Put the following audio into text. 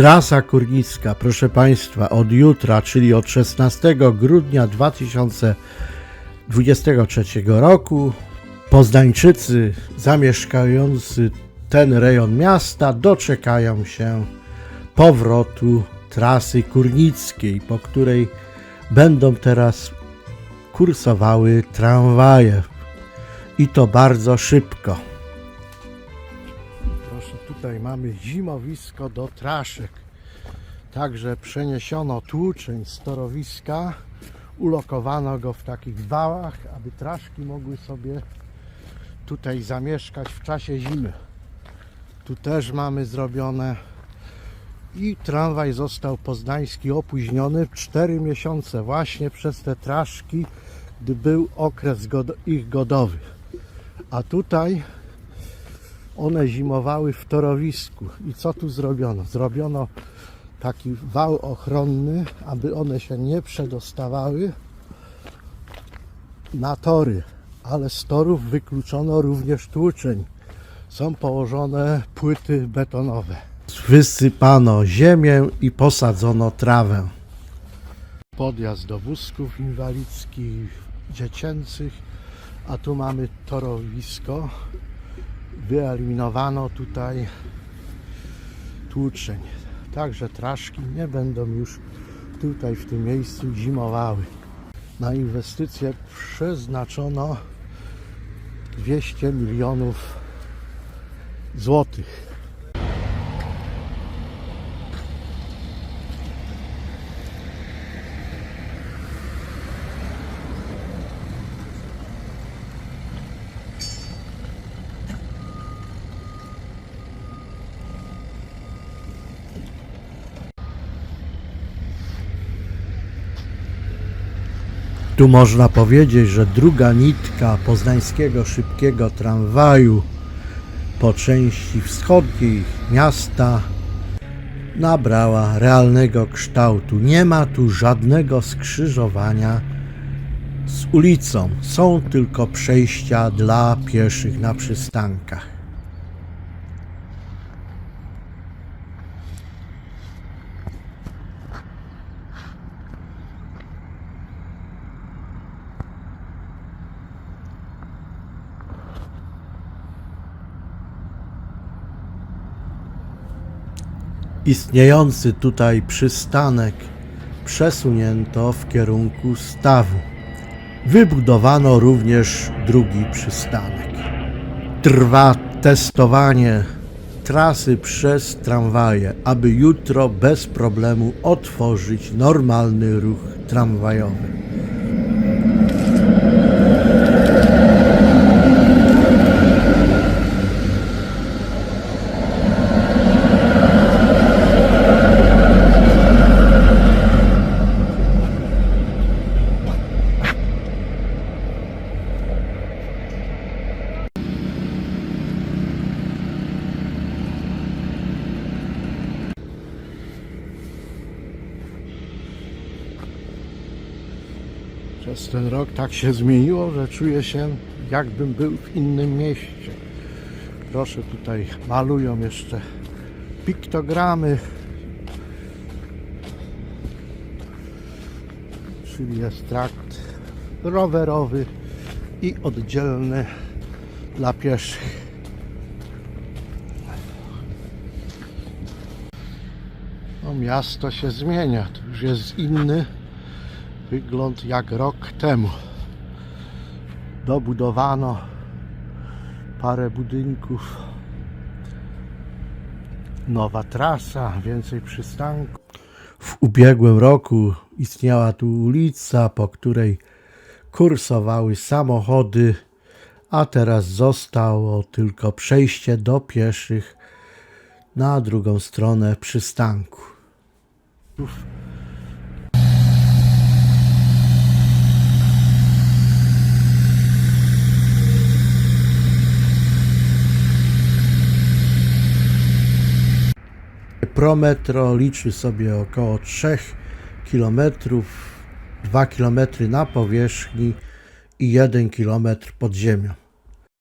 Trasa Kurnicka, proszę Państwa, od jutra, czyli od 16 grudnia 2023 roku, Poznańczycy zamieszkający ten rejon miasta doczekają się powrotu trasy kurnickiej, po której będą teraz kursowały tramwaje. I to bardzo szybko. Proszę, tutaj mamy zimowisko do traszek. Także przeniesiono tłuczeń z torowiska, ulokowano go w takich wałach, aby traszki mogły sobie tutaj zamieszkać w czasie zimy. Tu też mamy zrobione i tramwaj został poznański opóźniony w 4 miesiące właśnie przez te traszki, gdy był okres ich godowy. A tutaj one zimowały w torowisku. I co tu zrobiono? Zrobiono taki wał ochronny, aby one się nie przedostawały na tory, ale z torów wykluczono również tłuczeń. Są położone płyty betonowe. Wysypano ziemię i posadzono trawę. Podjazd do wózków inwalidzkich, dziecięcych, a tu mamy torowisko. Wyeliminowano tutaj tłuczeń. Także traszki nie będą już tutaj w tym miejscu zimowały. Na inwestycje przeznaczono 200 milionów złotych. Tu można powiedzieć, że druga nitka poznańskiego szybkiego tramwaju po części wschodniej miasta nabrała realnego kształtu. Nie ma tu żadnego skrzyżowania z ulicą. Są tylko przejścia dla pieszych na przystankach. Istniejący tutaj przystanek przesunięto w kierunku stawu. Wybudowano również drugi przystanek. Trwa testowanie trasy przez tramwaje, aby jutro bez problemu otworzyć normalny ruch tramwajowy. Przez ten rok tak się zmieniło, że czuję się jakbym był w innym mieście. Proszę, tutaj malują jeszcze piktogramy. Czyli jest trakt rowerowy i oddzielny dla pieszych. No, miasto się zmienia, to już jest inny wygląd jak rok temu. Dobudowano parę budynków, nowa trasa, więcej przystanków. W ubiegłym roku istniała tu ulica, po której kursowały samochody, a teraz zostało tylko przejście do pieszych na drugą stronę przystanku. Prometro liczy sobie około 3 km, 2 km na powierzchni i 1 km pod ziemią.